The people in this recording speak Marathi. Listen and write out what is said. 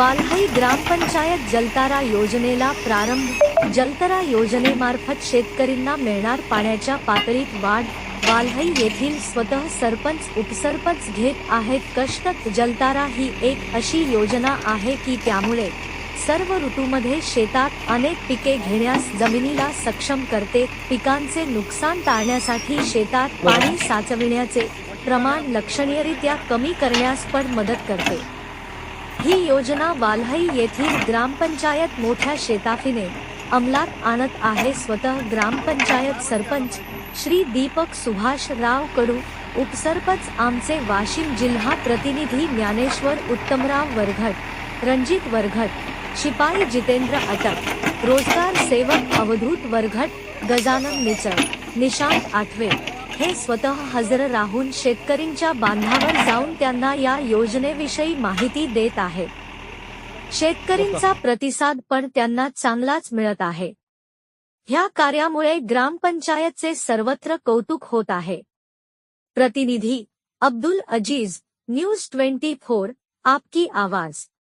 वाल्हई ग्रामपंचायत जलतारा योजनेला प्रारंभ जलतारा योजनेमार्फत शेतकरींना मिळणार पाण्याच्या पातळीत वाढ. वाल्हई येथील स्वतः सरपंच उपसरपंच घेत आहेत. कष्ट जलतारा ही एक अशी योजना आहे की त्यामुळे सर्व ऋतूमध्ये शेतात अनेक पिके घेण्यास जमिनीला सक्षम करते. पिकांचे नुकसान टाळण्यासाठी शेतात पाणी साचविण्याचे प्रमाण लक्षणीयरित्या कमी करण्यास पण मदत करते. ही योजना वाल्हई येथील ग्रामपंचायत मोठ्या शेताफीने अंमलात आणत आहे. स्वतः ग्रामपंचायत सरपंच श्री दीपक सुभाष राव कडू उपसरपंच आमचे वाशिम जिल्हा प्रतिनिधी ज्ञानेश्वर उत्तमराव वरघट रणजित वरघट शिपाई जितेंद्र अटक रोजगार सेवक अवधूत वरघट गजानन निचळ निशांत आठवे. हे स्वतः हजर राहून शेतकरींच्या बांधावर जाऊन त्यांना या योजनेविषयी माहिती देत आहेत शेतकरींचा प्रतिसाद पण त्यांना चांगलाच मिळत आहे. ह्या कार्यामुळे ग्रामपंचायतचे सर्वत्र कौतुक होत आहे. प्रतिनिधी Abdul Aziz news twenty four आपकी आवाज.